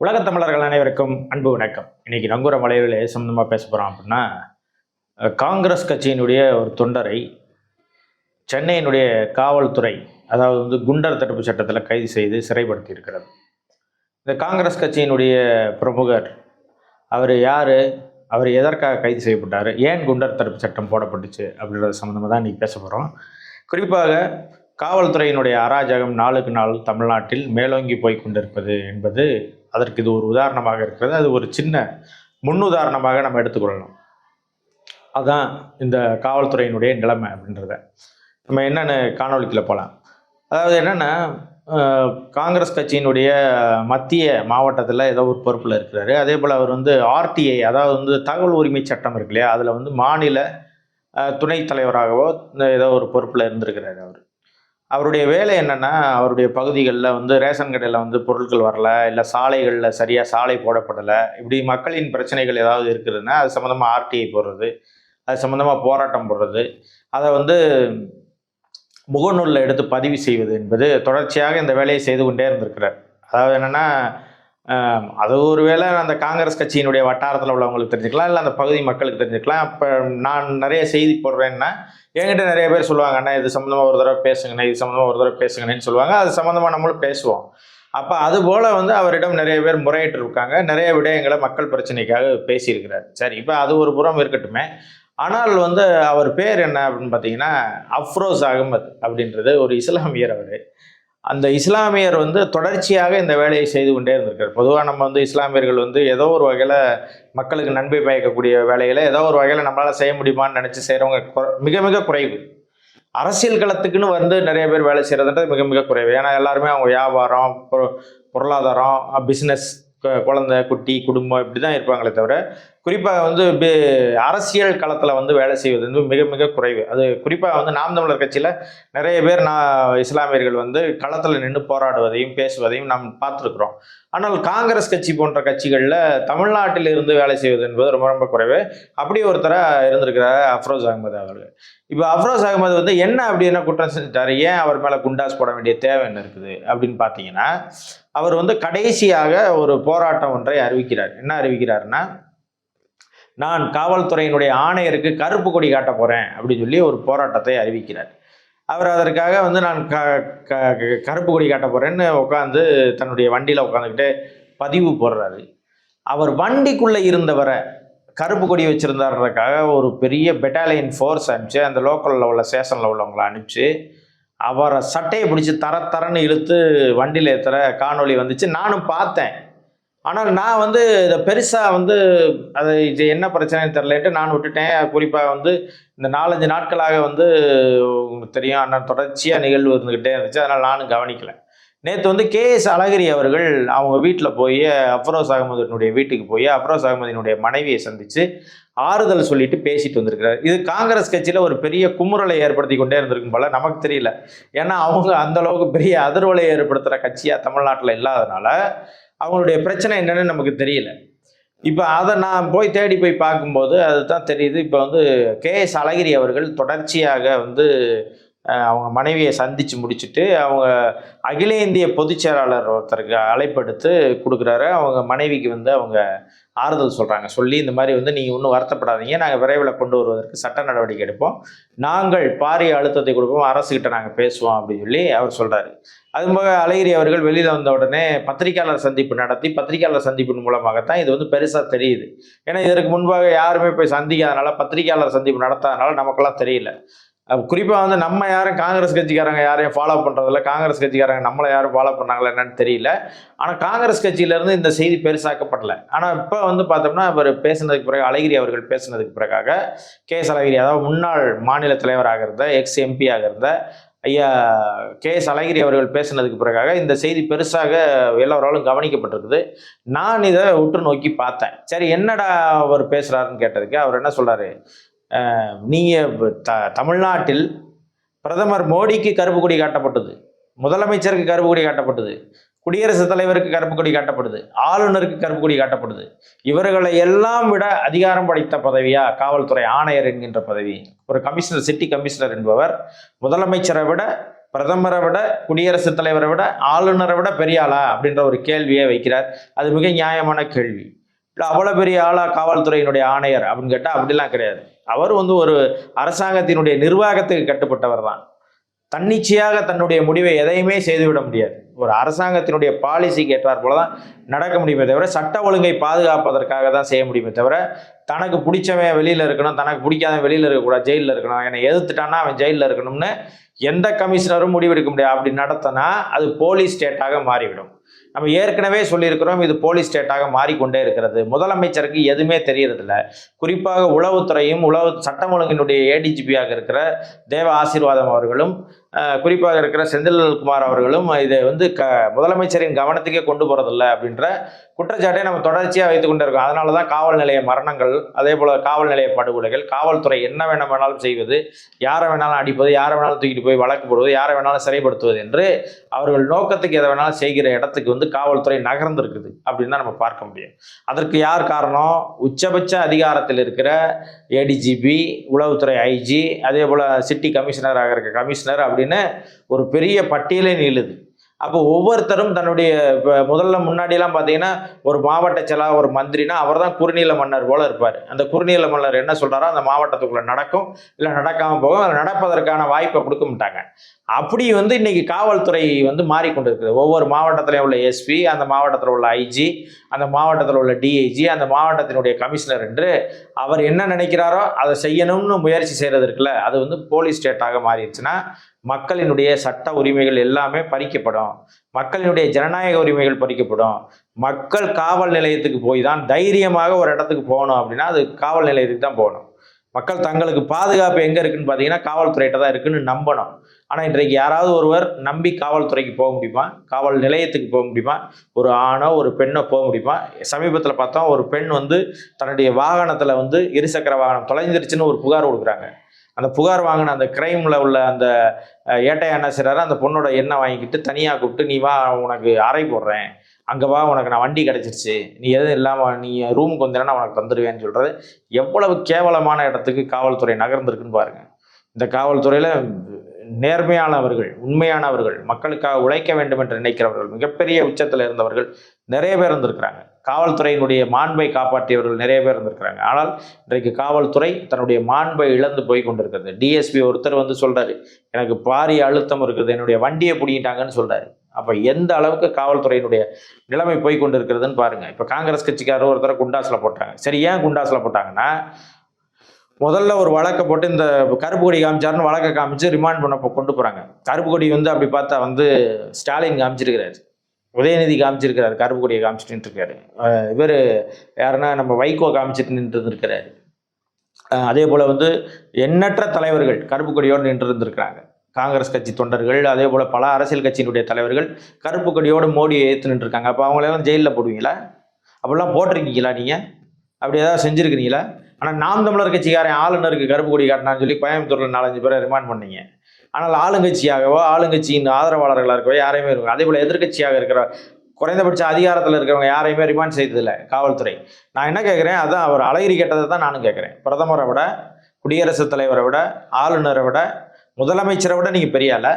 உலகத் தமிழர்கள் அனைவருக்கும் அன்பு வணக்கம். இன்னைக்கு நங்கூர மலையில் சம்மந்தமாக பேச போகிறோம் அப்படின்னா காங்கிரஸ் கட்சியினுடைய ஒரு தொண்டரை சென்னையினுடைய காவல்துறை அதாவது வந்து குண்டர் தடுப்பு சட்டத்தில் கைது செய்து சிறைப்படுத்தி இருக்கிறது. இந்த காங்கிரஸ் கட்சியினுடைய பிரமுகர் அவர் யார்? அவர் எதற்காக கைது செய்யப்பட்டார்? ஏன் குண்டர் தடுப்பு சட்டம் போடப்பட்டுச்சு அப்படின்றது சம்மந்தமாக தான் இன்றைக்கி பேச போகிறோம் குறிப்பாக காவல்துறையினுடைய அராஜகம் நாளுக்கு நாள் தமிழ்நாட்டில் மேலோங்கி போய் கொண்டிருப்பது என்பது அதற்கு இது ஒரு உதாரணமாக இருக்கிறது. அது ஒரு சின்ன முன்னுதாரணமாக நம்ம எடுத்துக்கொள்ளலாம் அதுதான் இந்த காவல்துறையினுடைய நிலைமை அப்படின்றத. நம்ம என்னென்னு காணொலிக்கில் போகலாம் அதாவது என்னென்னா காங்கிரஸ் கட்சியினுடைய மத்திய மாவட்டத்தில் ஏதோ ஒரு பொறுப்பில் இருக்கிறாரு. அதே போல் அவர் வந்து ஆர்டிஐ அதாவது வந்து தகவல் உரிமை சட்டம் இருக்கு இல்லையா? அதில் வந்து மாநில துணைத் தலைவராகவோ இந்த ஏதோ ஒரு பொறுப்பில் இருந்திருக்கிறாரு அவர். அவருடைய வேலை என்னென்னா அவருடைய பகுதிகளில் வந்து ரேஷன் கடையில் வந்து பொருட்கள் வரல இல்லை சாலைகளில் சரியாக சாலை போடப்படலை இப்படி மக்களின் பிரச்சனைகள் ஏதாவது இருக்குதுன்னா அது சம்மந்தமாக ஆர்டிஐ போடுறது அது சம்மந்தமாக போராட்டம் போடுறது அதை வந்து முகநூலில் எடுத்து பதிவு செய்வது என்பது தொடர்ச்சியாக இந்த வேலையை செய்து கொண்டே இருந்திருக்கிறார். அதாவது என்னென்னா அது ஒரு வேளை அந்த காங்கிரஸ் கட்சியினுடைய வட்டாரத்தில் உள்ளவங்களுக்கு தெரிஞ்சுக்கலாம் இல்லை அந்த பகுதி மக்களுக்கு தெரிஞ்சுக்கலாம். இப்போ நான் நிறைய செய்தி போடுறேன்னா என்கிட்ட நிறைய பேர் சொல்லுவாங்க அண்ணா இது சம்மந்தமாக ஒரு தடவை பேசுங்கண்ணே இது சம்மந்தமாக ஒரு தடவை பேசுங்கண்ணேன்னு சொல்லுவாங்க. அது சம்மந்தமாக நம்மளும் பேசுவோம். அப்போ அது போல் வந்து அவரிடம் நிறைய பேர் முறையிட்டு இருக்காங்க. நிறைய விடயங்களை மக்கள் பிரச்சனைக்காக பேசியிருக்கிறார். சரி இப்போ அது ஒரு புறம் இருக்கட்டுமே. ஆனால் வந்து அவர் பேர் என்ன அப்படின்னு பார்த்தீங்கன்னா அஃப்ரோஸ் அகமது அப்படின்றது ஒரு இஸ்லாமியர் அவர். அந்த இஸ்லாமியர் வந்து தொடர்ச்சியாக இந்த வேலையை செய்து கொண்டே இருந்திருக்கார். பொதுவாக நம்ம வந்து இஸ்லாமியர்கள் வந்து ஏதோ ஒரு வகையில் மக்களுக்கு நன்மை பயக்கக்கூடிய வேலைகளை ஏதோ ஒரு வகையில் நம்மளால் செய்ய முடியுமான்னு நினச்சி செய்கிறவங்க மிக மிக குறைவு. அரசியல் களத்துக்குன்னு வந்து நிறைய பேர் வேலை செய்கிறதுன்றது மிக மிக குறைவு. ஏன்னா எல்லாருமே அவங்க வியாபாரம் பொ- பொருளாதாரம் பிஸ்னஸ் குழந்தை குட்டி குடும்பம் இப்படி தான் இருப்பாங்களே தவிர குறிப்பாக வந்து அரசியல் களத்தில் வந்து வேலை செய்வது வந்து மிக மிக குறைவு. அது குறிப்பாக வந்து நாம் தமிழர் கட்சியில் நிறைய பேர் நான் இஸ்லாமியர்கள் வந்து களத்தில் நின்று போராடுவதையும் பேசுவதையும் நாம் பார்த்துருக்குறோம். ஆனால் காங்கிரஸ் கட்சி போன்ற கட்சிகளில் தமிழ்நாட்டில் இருந்து வேலை செய்வது என்பது ரொம்ப ரொம்ப குறைவு. அப்படி ஒருத்தராக இருந்திருக்கிறார் அஃப்ரோஸ் அகமது அவர்கள். இப்போ அஃப்ரோஸ் அகமது வந்து என்ன அப்படி என்ன குற்றம் செஞ்சுட்டாரு? ஏன் அவர் மேலே குண்டாஸ் போட வேண்டிய தேவை என்ன இருக்குது? அப்படின்னு பார்த்தீங்கன்னா அவர் வந்து கடைசியாக ஒரு போராட்டம் ஒன்றை அறிவிக்கிறார். என்ன அறிவிக்கிறாருன்னா நான் காவல்துறையினுடைய ஆணையருக்கு கருப்பு கொடி காட்ட போகிறேன் அப்படின்னு சொல்லி ஒரு போராட்டத்தை அறிவிக்கிறார். அவர் அதற்காக வந்து நான் க க க- கருப்பு கொடி காட்ட போகிறேன்னு உட்காந்து தன்னுடைய வண்டியில் உட்காந்துக்கிட்டு பதிவு போடுறாரு. அவர் வண்டிக்குள்ளே இருந்தவரை கருப்பு கொடி வச்சுருந்தாருன்றதுக்காக ஒரு பெரிய பெட்டாலியன் ஃபோர்ஸ் அனுப்பிச்சு அந்த லோக்கலில் உள்ள ஸ்டேஷனில் உள்ளவங்களை அனுப்பிச்சு அவரை சட்டையை பிடிச்சி தர தரன்னு இழுத்து வண்டியில் ஏற்றுற காணொளி வந்துச்சு. நானும் பார்த்தேன். ஆனால் நான் வந்து இதை பெருசாக வந்து அது இது என்ன பிரச்சனைன்னு தெரிலட்டு நான் விட்டுட்டேன். குறிப்பாக வந்து இந்த நாலஞ்சு நாட்களாக வந்து உங்களுக்கு தெரியும் அண்ணன் தொடர்ச்சியாக நிகழ்வு இருந்துக்கிட்டே இருந்துச்சு. அதனால் நானும் கவனிக்கலை. நேற்று வந்து கேஎஸ் அழகிரி அவர்கள் அவங்க வீட்டில் போய் அஃப்ரோஸ் அகமதினுடைய வீட்டுக்கு போய் அஃப்ரோஸ் அகமதினுடைய மனைவியை சந்தித்து ஆறுதல் சொல்லிட்டு பேசிட்டு வந்திருக்கிறார். இது காங்கிரஸ் கட்சியில் ஒரு பெரிய குமுறலை ஏற்படுத்தி கொண்டே இருந்திருக்கும் போல நமக்கு தெரியல. ஏன்னா அவங்க அந்தளவுக்கு பெரிய அதிர்வலை ஏற்படுத்துகிற கட்சியாக தமிழ்நாட்டில் இல்லாதனால அவங்களுடைய பிரச்சனை என்னன்னு நமக்கு தெரியல. இப்போ அதை நான் போய் தேடி போய் பார்க்கும்போது அதுதான் தெரியுது. இப்போ வந்து கேஎஸ் அழகிரி அவர்கள் தொடர்ச்சியாக வந்து அவங்க மனைவியை சந்தித்து முடிச்சுட்டு அவங்க அகில இந்திய பொதுச் செயலாளர் ஒருத்தருக்கு அழைப்படுத்து கொடுக்குறாரு. அவங்க மனைவிக்கு வந்து அவங்க ஆறுதல் சொல்கிறாங்க சொல்லி இந்த மாதிரி வந்து நீங்கள் ஒன்றும் வருத்தப்படாதீங்க. நாங்கள் விரைவில் கொண்டு வருவதற்கு சட்ட நடவடிக்கை எடுப்போம். நாங்கள் பாரிய அழுத்தத்தை கொடுப்போம். அரசுக்கிட்ட நாங்கள் பேசுவோம் அப்படின்னு சொல்லி அவர் சொல்கிறாரு அது போக அழகிரி அவர்கள் வெளியில் வந்த உடனே பத்திரிகையாளர் சந்திப்பு நடத்தி பத்திரிகையாளர் சந்திப்பின் மூலமாகத்தான் இது வந்து பெருசாக தெரியுது. ஏன்னா இதற்கு முன்பாக யாருமே போய் சந்திக்காதனால பத்திரிகையாளர் சந்திப்பு நடத்தாதனால நமக்கெல்லாம் தெரியல. குறிப்பாக வந்து நம்ம யாரும் காங்கிரஸ் கட்சிக்காரங்க யாரையும் ஃபாலோ பண்ணுறதில்ல காங்கிரஸ் கட்சிக்காரங்க நம்மளை யாரும் ஃபாலோ பண்ணாங்களா என்னன்னு தெரியல. ஆனால் காங்கிரஸ் கட்சியிலேருந்து இந்த செய்தி பெருசாக்கப்படல. ஆனால் இப்போ வந்து பார்த்தோம்னா அவர் பேசுனதுக்கு பிறகு அழகிரி அவர்கள் பேசுனதுக்கு பிறகாக கே எஸ் அழகிரி அதாவது முன்னாள் மாநில தலைவராக இருந்த எக்ஸ் எம்பியாக இருந்த ஐயா கே எஸ் அழகிரி அவர்கள் பேசுனதுக்கு பிறகாக இந்த செய்தி பெருசாக எல்லோராலும் கவனிக்கப்பட்டிருக்குது. நான் இதை உற்று நோக்கி பார்த்தேன். சரி என்னடா அவர் பேசுகிறாருன்னு கேட்டதுக்கு அவர் என்ன சொல்கிறாரு நீங்கள் த தமிழ்நாட்டில் பிரதமர் மோடிக்கு கருப்பு கொடி காட்டப்பட்டது. முதலமைச்சருக்கு கருப்பு கொடி காட்டப்பட்டது. குடியரசுத் தலைவருக்கு கருப்பு கொடி காட்டப்படுது. ஆளுநருக்கு கருப்பு கொடி காட்டப்படுது. இவர்களை எல்லாம் விட அதிகாரம் படைத்த பதவியா? காவல்துறை ஆணையர் என்கின்ற பதவி. ஒரு கமிஷனர் சிட்டி கமிஷனர் என்பவர். முதலமைச்சரை விட பிரதமரை விட குடியரசுத் தலைவரை விட ஆளுநரை விட பெரிய ஆளா? அப்படின்ற ஒரு கேள்வியை வைக்கிறார். அது மிக நியாயமான கேள்வி. இல்லை அவ்வளோ பெரிய ஆளா காவல்துறையினுடைய ஆணையர்? அப்படின்னு கேட்டால் அப்படிலாம் கிடையாது. அவர் வந்து ஒரு அரசாங்கத்தினுடைய நிர்வாகத்துக்கு கட்டுப்பட்டவர் தான். தன்னிச்சையாக தன்னுடைய முடிவை எதையுமே செய்துவிட முடியாது. ஒரு அரசாங்கத்தினுடைய பாலிசிக்கு ஏற்றாற் போல தான் நடக்க முடியுமே தவிர சட்ட ஒழுங்கை பாதுகாப்பதற்காக தான் செய்ய முடியுமே தவிர தனக்கு பிடிச்சவன் வெளியில் இருக்கணும் தனக்கு பிடிக்காதவன் வெளியில் இருக்கக்கூடாது ஜெயிலில் இருக்கணும் என்னை எதிர்த்துட்டான்னா அவன் ஜெயிலில் இருக்கணும்னு எந்த கமிஷனரும் முடிவெடுக்க முடியாது. அப்படி நடத்தினா அது போலீஸ் ஸ்டேட்டாக மாறிவிடும். நம்ம ஏற்கனவே சொல்லியிருக்கிறோம் இது போலீஸ் ஸ்டேட்டாக மாறிக்கொண்டே இருக்கிறது. முதலமைச்சருக்கு எதுவுமே தெரியறதில்ல. குறிப்பாக உளவுத்துறையும் உளவு சட்டம் ஒழுங்கினுடைய ஏடிஜிபியாக இருக்கிற தேவ ஆசீர்வாதம் அவர்களும் குறிப்பாக இருக்கிற செந்தில்குமார் அவர்களும் இதை வந்து க முதலமைச்சரின் கவனத்துக்கே கொண்டு போகிறதில்ல அப்படின்ற குற்றச்சாட்டை நம்ம தொடர்ச்சியாக வைத்து கொண்டிருக்கோம். அதனால தான் காவல் நிலைய மரணங்கள் அதே போல் காவல் நிலைய படுகொலைகள் காவல்துறை என்ன வேணும் வேணாலும் செய்வது யாரை வேணாலும் அடிப்பது யாரை வேணாலும் தூக்கிட்டு போய் வழக்கு போடுவது யாரை வேணாலும் சிறைப்படுத்துவது என்று அவர்கள் நோக்கத்துக்கு எதை வேணாலும் செய்கிற இடத்துக்கு வந்து காவல்துறை நகர்ந்திருக்குது அப்படின்னு தான் நம்ம பார்க்க முடியும். அதற்கு யார் காரணம்? உச்சபட்ச அதிகாரத்தில் இருக்கிற ஏடிஜிபி உளவுத்துறை ஐஜி அதே போல் சிட்டி கமிஷனராக இருக்க கமிஷனர் அப்படின்னு ஒரு பெரிய பட்டியலே நீளுது. அப்போ ஒவ்வொருத்தரும் தன்னுடைய இப்போ முதல்ல முன்னாடியெல்லாம் பார்த்தீங்கன்னா ஒரு மாவட்ட செலா ஒரு மந்திரினா அவர் தான் குறுநீல மன்னர் போல இருப்பார். அந்த குறுநீல மன்னர் என்ன சொல்கிறாரோ அந்த மாவட்டத்துக்குள்ளே நடக்கும். இல்லை நடக்காமல் போகும் அதை நடப்பதற்கான வாய்ப்பை கொடுக்க மாட்டாங்க. அப்படி வந்து இன்னைக்கு காவல்துறை வந்து மாறிக்கொண்டிருக்குது. ஒவ்வொரு மாவட்டத்திலையும் உள்ள எஸ்பி அந்த மாவட்டத்தில் உள்ள ஐஜி அந்த மாவட்டத்தில் உள்ள டிஐஜி அந்த மாவட்டத்தினுடைய கமிஷனர் என்று அவர் என்ன நினைக்கிறாரோ அதை செய்யணும்னு முயற்சி செய்கிறது இருக்குல்ல அது வந்து போலீஸ் ஸ்டேட்டாக மாறிடுச்சுன்னா மக்களினுடைய சட்ட உரிமைகள் எல்லாமே பறிக்கப்படும். மக்களினுடைய ஜனநாயக உரிமைகள் பறிக்கப்படும். மக்கள் காவல் நிலையத்துக்கு போய் தான் தைரியமாக ஒரு இடத்துக்கு போகணும் அப்படின்னா அது காவல் நிலையத்துக்கு தான் போகணும். மக்கள் தங்களுக்கு பாதுகாப்பு எங்கே இருக்குன்னு பார்த்தீங்கன்னா காவல்துறையிட்ட தான் இருக்குன்னு நம்பணும். ஆனால் இன்றைக்கு யாராவது ஒருவர் நம்பி காவல்துறைக்கு போக முடியுமா? காவல் நிலையத்துக்கு போக முடியுமா? ஒரு ஆணோ ஒரு பெண்ணோ போக முடியுமா? சமீபத்தில் பார்த்தோம் ஒரு பெண் வந்து தன்னுடைய வாகனத்தில் வந்து இருசக்கர வாகனம் தொலைஞ்சிருச்சுன்னு ஒரு புகார் கொடுக்குறாங்க. அந்த புகார் வாங்கின அந்த கிரைமில் உள்ள அந்த ஏட்டை என்ன செய்கிறாரு அந்த பொண்ணோட எண்ணெய் வாங்கிக்கிட்டு தனியாக கூப்பிட்டு நீ வா உனக்கு அறை போடுறேன். அங்கே வா உனக்கு நான் வண்டி கிடச்சிருச்சு. நீ எதுவும் இல்லாமல் நீ ரூமுக்கு வந்தேன்னா நான் உனக்கு தந்துடுவேன்னு சொல்கிறது எவ்வளவு கேவலமான இடத்துக்கு காவல்துறை நகர்ந்துருக்குன்னு பாருங்கள் இந்த காவல்துறையில் நேர்மையானவர்கள் உண்மையானவர்கள் மக்களுக்காக உழைக்க வேண்டும் என்று நினைக்கிறவர்கள் மிகப்பெரிய உச்சத்தில் இருந்தவர்கள் நிறைய பேர் இருந்திருக்கிறாங்க காவல்துறையினுடைய மாண்பை காப்பாற்றியவர்கள் நிறைய பேர் இருந்திருக்கிறாங்க. ஆனால் இன்றைக்கு காவல்துறை தன்னுடைய மாண்பை இழந்து போய் கொண்டிருக்கிறது டிஎஸ்பி ஒருத்தர் வந்து சொல்றாரு எனக்கு பாரிய அழுத்தம் இருக்குது என்னுடைய வண்டியை பிடிங்கிட்டாங்கன்னு சொல்றாரு. அப்போ எந்த அளவுக்கு காவல்துறையினுடைய நிலைமை போய் கொண்டிருக்கிறதுன்னு பாருங்க. இப்போ காங்கிரஸ் கட்சிக்காரர் ஒருத்தரை குண்டாஸில் போட்டாங்க. சரி ஏன் குண்டாஸில் போட்டாங்கன்னா முதல்ல ஒரு வழக்கை போட்டு இந்த கருப்பு கொடி காமிச்சாருன்னு வழக்கை காமிச்சு ரிமாண்ட் பண்ண கொண்டு போகிறாங்க கருப்பு கொடி வந்து அப்படி பார்த்தா வந்து ஸ்டாலின் காமிச்சிருக்கிறாரு. உதயநிதி காமிச்சிருக்கிறாரு கருப்பு காமிச்சிட்டு நின்றுருக்காரு. இவர் யாருன்னா நம்ம வைகோ காமிச்சிட்டு நின்று அதே போல் வந்து எண்ணற்ற தலைவர்கள் கருப்பு கொடியோடு நின்று இருந்திருக்கிறாங்க காங்கிரஸ் கட்சி தொண்டர்கள் அதே போல் பல அரசியல் கட்சியினுடைய தலைவர்கள் கருப்பு கொடியோடு மோடியை ஏற்று நின்றுருக்காங்க. அப்போ அவங்களெல்லாம் ஜெயிலில் போடுவீங்களா? அப்படிலாம் போட்டிருக்கீங்களா நீங்கள் அப்படி ஏதாவது செஞ்சுருக்கிறீங்களா? ஆனால் நாம் தமிழர் கட்சிக்காரன் ஆளுநருக்கு கருப்பு கொடி காட்டினான்னு சொல்லி கோயம்புத்தூரில் நாலஞ்சு பேரை ரிமாண்ட் பண்ணீங்க. ஆனால் ஆளுங்கட்சியாகவோ ஆளுங்கட்சியின் ஆதரவாளர்களாக இருக்கவோ யாரையுமே இருக்கும் அதே போல் எதிர்க்கட்சியாக இருக்கிற குறைந்தபட்ச அதிகாரத்தில் இருக்கிறவங்க யாரையுமே ரிமாண்ட் செய்ததில்லை காவல்துறை. நான் என்ன கேட்குறேன் அதான் அவர் அழகிரி கேட்டதை தான் நானும் கேட்குறேன் பிரதமரை விட குடியரசுத் தலைவரை விட ஆளுநரை விட முதலமைச்சரை விட நீங்கள் பெரிய ஆள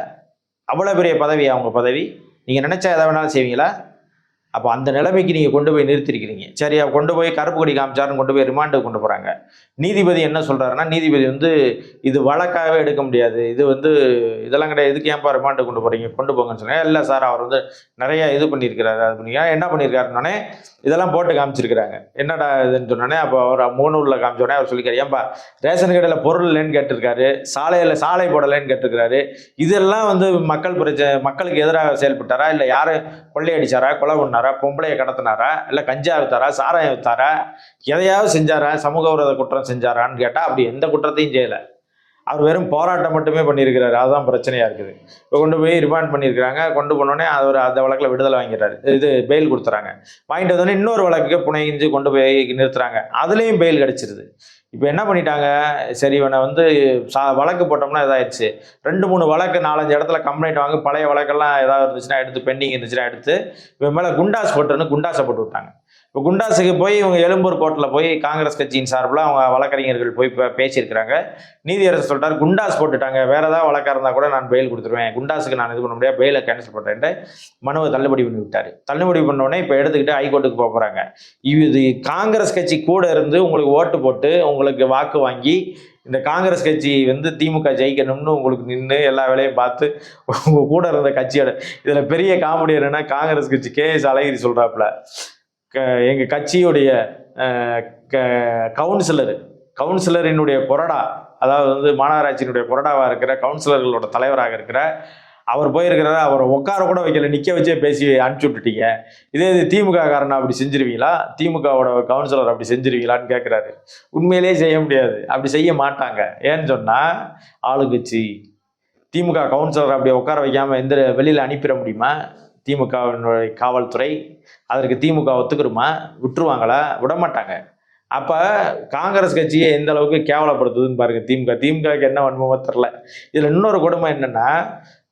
அவ்வளோ பெரிய பதவி அவங்க பதவி? நீங்கள் நினச்சா எதை வேணாலும் செய்வீங்களா? அப்போ அந்த நிலைமைக்கு நீங்கள் கொண்டு போய் நிறுத்திருக்கிறீங்க. சரி கொண்டு போய் கருப்பு கொடி காமிச்சாருன்னு கொண்டு போய் ரிமாண்டுக்கு கொண்டு போகிறாங்க நீதிபதி என்ன சொல்கிறாருன்னா நீதிபதி வந்து இது வழக்காகவே எடுக்க முடியாது. இது வந்து இதெல்லாம் கிடையாது. இதுக்கு ஏன்ப்பா ரிமாண்டு கொண்டு போகிறீங்க கொண்டு போங்கன்னு சொன்னேன். இல்லை சார் அவர் வந்து நிறையா இது பண்ணியிருக்கிறாரு. அது பண்ணி என்ன பண்ணியிருக்காருன்னொடனே இதெல்லாம் போட்டு காமிச்சிருக்கிறாங்க. என்னடா இதுன்னு சொன்னோடனே அப்போ அவர் மூணூரில் காமிச்சோடனே அவர் சொல்லிக்காரு ஏன்பா ரேஷன் கடையில் பொருள் இல்லைன்னு கேட்டிருக்காரு. சாலையில் சாலை போடலைன்னு கேட்டிருக்கிறாரு. இதெல்லாம் வந்து மக்கள் பிரச்சனை மக்களுக்கு எதிராக செயல்பட்டாரா? இல்லை யார் கொள்ளையடிச்சாரா? கொலை பண்ணாரா? பொம்பளையை கடத்தினாரா இல்லை கஞ்சா வித்தாரா சாராயம் வித்தாரா எதையாவது செஞ்சாரா சமூக விரோத குற்றம் செஞ்சாரான்னு கேட்டால் அப்படி எந்த குற்றத்தையும் செய்யலை. அவர் வெறும் போராட்டம் மட்டுமே பண்ணியிருக்கிறாரு. அதுதான் பிரச்சனையாக இருக்குது. இப்போ கொண்டு போய் ரிமாண்ட் பண்ணியிருக்கிறாங்க. கொண்டு போனோடனே அவர் அந்த வழக்கில் விடுதலை வாங்கிறாரு இது பெயில் கொடுத்துறாங்க. வாங்கிட்டு வந்தோடனே இன்னொரு வழக்குக்கு புனைஞ்சு கொண்டு போய் நிறுத்துறாங்க. அதுலேயும் பெயில் கிடச்சிருது. இப்போ என்ன பண்ணிட்டாங்க? சரி இவனை வந்து சா வழக்கு போட்டோம்னா இதாயிடுச்சு. ரெண்டு மூணு வழக்கு நாலஞ்சு இடத்துல கம்ப்ளைண்ட் வாங்க பழைய வழக்கெல்லாம் ஏதாவது இருந்துச்சுன்னா எடுத்து பெண்டிங் இருந்துச்சுன்னா எடுத்து இவன் மேலே குண்டாஸ் போட்டுருன்னு குண்டாசை போட்டு விட்டாங்க. இப்போ குண்டாஸுக்கு போய் இவங்க எழும்பூர் கோர்ட்டில் போய் காங்கிரஸ் கட்சியின் சார்பில் அவங்க வழக்கறிஞர்கள் போய் பேசியிருக்கிறாங்க. நீதியரசர் சொல்லிட்டார் குண்டாஸ் போட்டுட்டாங்க. வேற ஏதாவது வழக்கா இருந்தால் கூட நான் பெயில் கொடுத்துருவேன். குண்டாஸுக்கு நான் இது பண்ண முடியாது. பெயிலை கேன்சல் பண்ணுறேன்ட்டு மனுவை தள்ளுபடி பண்ணி விட்டார். தள்ளுபடி பண்ணோடனே இப்போ எடுத்துக்கிட்டு ஹைகோர்ட்டுக்கு போக போகிறாங்க இது காங்கிரஸ் கட்சி கூட இருந்து உங்களுக்கு ஓட்டு போட்டு உங்களுக்கு வாக்கு வாங்கி இந்த காங்கிரஸ் கட்சி வந்து திமுக ஜெயிக்கணும்னு உங்களுக்கு நின்று எல்லா வேலையும் பார்த்து உங்கள் கூட இருந்த கட்சியோட இதில் பெரிய காமெடி என்னன்னா காங்கிரஸ் கட்சி கே எஸ் அழகிரி சொல்கிறாப்புல க எங்கள் கட்சியுடைய க- கவுன்சிலர். கவுன்சிலரினுடைய கொறடா அதாவது வந்து மாநகராட்சியினுடைய கொறடாவாக இருக்கிற கவுன்சிலர்களோட தலைவராக இருக்கிற அவர் போயிருக்கிறாரு. அவரை உட்கார கூட வைக்கல. நிற்க வச்சே பேசி அனுப்பிச்சி விட்டுட்டீங்க. இதே இது திமுக காரனை அப்படி செஞ்சிருவீங்களா? திமுகவோட கவுன்சிலர் அப்படி செஞ்சிருவீங்களான்னு கேட்குறாரு உண்மையிலேயே செய்ய முடியாது. அப்படி செய்ய மாட்டாங்க. ஏன்னு சொன்னால் ஆளுங்கட்சி திமுக கவுன்சிலர் அப்படி உட்கார வைக்காமல் எந்த வெளியில் அனுப்பிட முடியுமா? திமுகவினுடைய காவல்துறை அதற்கு திமுக ஒத்துக்கிறோமா விட்டுருவாங்களா? விட மாட்டாங்க அப்போ காங்கிரஸ் கட்சியை எந்த அளவுக்கு கேவலப்படுத்துதுன்னு பாருங்க திமுக. திமுகவுக்கு என்ன வன்மமோ தெரில இதில் இன்னொரு கொடுமை என்னென்னா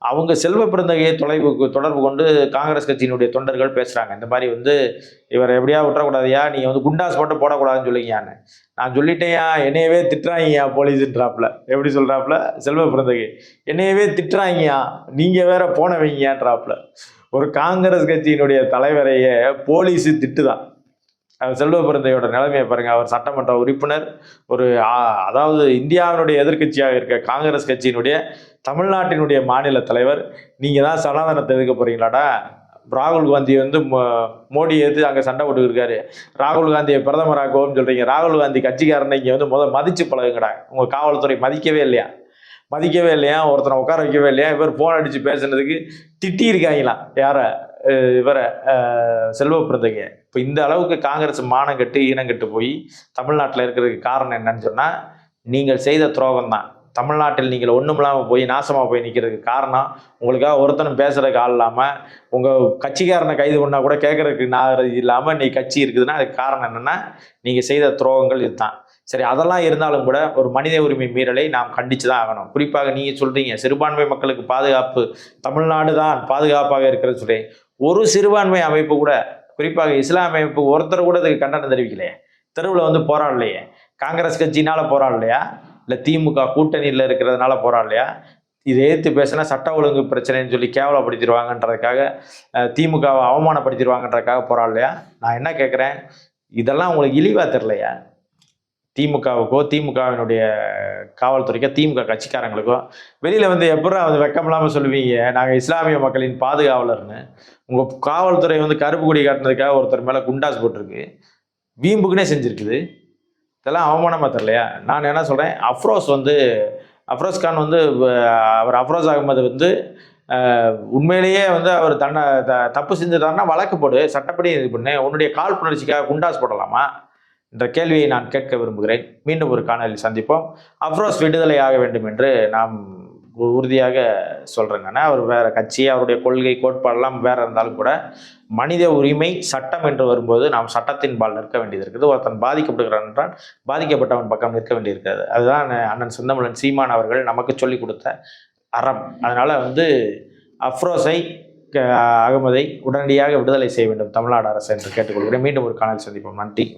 அவங்க செல்வ பிறந்தகையை தொலைவுக்கு தொடர்பு கொண்டு காங்கிரஸ் கட்சியினுடைய தொண்டர்கள் பேசுகிறாங்க இந்த மாதிரி வந்து இவரை எப்படியா விட்டுறக்கூடாதையா நீங்கள் வந்து குண்டாஸ் மட்டும் போடக்கூடாதுன்னு சொல்லிங்கயான்னு நான் சொல்லிட்டேயா என்னையவே திட்டுறாங்கய்யா போலீஸுன்றாப்புல. எப்படி சொல்கிறாப்புல செல்வ பிறந்தகை என்னையவே திட்டுறாங்கய்யா நீங்கள் வேற போனவங்கயான்றாப்புல ஒரு காங்கிரஸ் கட்சியினுடைய தலைவரையே போலீஸு திட்டுதான். அவர் செல்வ பிறந்தையோட நிலைமையை பாருங்க. அவர் சட்டமன்ற உறுப்பினர் ஒரு அதாவது இந்தியாவினுடைய எதிர்க்கட்சியாக இருக்க காங்கிரஸ் கட்சியினுடைய தமிழ்நாட்டினுடைய மாநில தலைவர். நீங்கள் தான் சனாதனத்தை எதுக்க போறீங்களாடா? ராகுல் காந்தி வந்து மோ- மோடி எதிர்த்து அங்கே சண்டை போட்டுருக்காரு ராகுல் காந்தியை பிரதமராக்குவோம்னு சொல்றீங்க. ராகுல் காந்தி கட்சிக்காரனை இங்கே வந்து முதல் மதிச்சு பழகுங்கடா. உங்கள் காவல்துறை மதிக்கவே இல்லையா? மதிக்கவே இல்லையா? ஒருத்தனை உட்கார வைக்கவே இல்லையா? இவர் ஃபோன் அடித்து பேசுனதுக்கு திட்டிருக்காங்களாம் யாரை? இவரை செல்வ இப்போ இந்த அளவுக்கு காங்கிரஸ் மானம் கட்டு ஈனம் கட்டு போய் தமிழ்நாட்டில் இருக்கிறதுக்கு காரணம் என்னன்னு சொன்னால் நீங்கள் செய்த துரோகம் தான் தமிழ்நாட்டில் நீங்கள் ஒன்றும் இல்லாமல் போய் நாசமாக போய் நிற்கிறதுக்கு காரணம் உங்களுக்காக ஒருத்தனும் பேசுகிறதுக்கு ஆள் இல்லாமல் உங்கள் கட்சிக்காரனை கைது பண்ணால் கூட கேட்குறதுக்கு நான் இல்லாமல் நீ கட்சி இருக்குதுன்னா அதுக்கு காரணம் என்னென்னா நீங்கள் செய்த துரோகங்கள் இதுதான். சரி அதெல்லாம் இருந்தாலும் கூட ஒரு மனித உரிமை மீறலை நாம் கண்டித்து தான் ஆகணும். குறிப்பாக நீங்கள் சொல்கிறீங்க சிறுபான்மை மக்களுக்கு பாதுகாப்பு தமிழ்நாடு தான் பாதுகாப்பாக இருக்கிறது சொல்லி ஒரு சிறுபான்மை அமைப்பு கூட குறிப்பாக இஸ்லாமிய அமைப்பு ஒருத்தர் கூட இதுக்கு கண்டனம் தெரிவிக்கலையே. தெருவில் வந்து போராடலையே. காங்கிரஸ் கட்சினால் போராடலையா? இல்லை திமுக கூட்டணியில் இருக்கிறதுனால போராடலையா? இதை ஏற்று பேசினா சட்ட ஒழுங்கு பிரச்சனைன்னு சொல்லி கேவலப்படுத்திடுவாங்கன்றதுக்காக திமுகவை அவமானப்படுத்திடுவாங்கன்றதுக்காக போராடலையா? நான் என்ன கேட்குறேன் இதெல்லாம் உங்களுக்கு இழிவாக தெரிலையா திமுகவுக்கோ திமுகவினுடைய காவல்துறைக்கோ திமுக கட்சிக்காரங்களுக்கோ வெளியில் வந்து எப்பறம் வந்து வெக்கமில்லாமல் சொல்லுவீங்க? நாங்கள் இஸ்லாமிய மக்களின் பாதுகாவலர்னு. உங்கள் காவல்துறை வந்து கருப்பு கொடி காட்டினதுக்காக ஒருத்தர் மேலே குண்டாஸ் போட்டிருக்கு. வீம்புக்குனே செஞ்சுருக்குது. இதெல்லாம் அவமானமாக தெரியலையா? நான் என்ன சொல்கிறேன் அஃப்ரோஸ் வந்து அஃப்ரோஸ் கான் வந்து அவர் அஃப்ரோஸ் அகமது வந்து உண்மையிலேயே வந்து அவர் தன்னை த தப்பு செஞ்சுட்டாருன்னா வழக்கு போடு சட்டப்படி இது பண்ணு உன்னுடைய கால் புணர்ச்சிக்காக குண்டாஸ் போடலாமா? என்ற கேள்வியை நான் கேட்க விரும்புகிறேன். மீண்டும் ஒரு காணொலி சந்திப்போம். அஃப்ரோஸ் விடுதலை ஆக வேண்டும் என்று நாம் உ- உறுதியாக சொல்கிறேன் அவர் வேறு கட்சி அவருடைய கொள்கை கோட்பாடெல்லாம் வேறு இருந்தாலும் கூட மனித உரிமை சட்டம் என்று வரும்போது நாம் சட்டத்தின் பால் நிற்க வேண்டியது இருக்குது. ஒருத்தன் பாதிக்கப்படுகிறான் என்றால் பாதிக்கப்பட்டவன் பக்கம் நிற்க வேண்டியிருக்கிறது அதுதான் அண்ணன் செந்தமிழன் சீமான் அவர்கள் நமக்கு சொல்லிக் கொடுத்த அறம். அதனால் வந்து அஃப்ரோஸை க- அகமதை உடனடியாக விடுதலை செய்ய வேண்டும் தமிழ்நாடு அரசு என்று கேட்டுக்கொள்கிறேன். மீண்டும் ஒரு காணல் சந்திப்போம். நன்றி.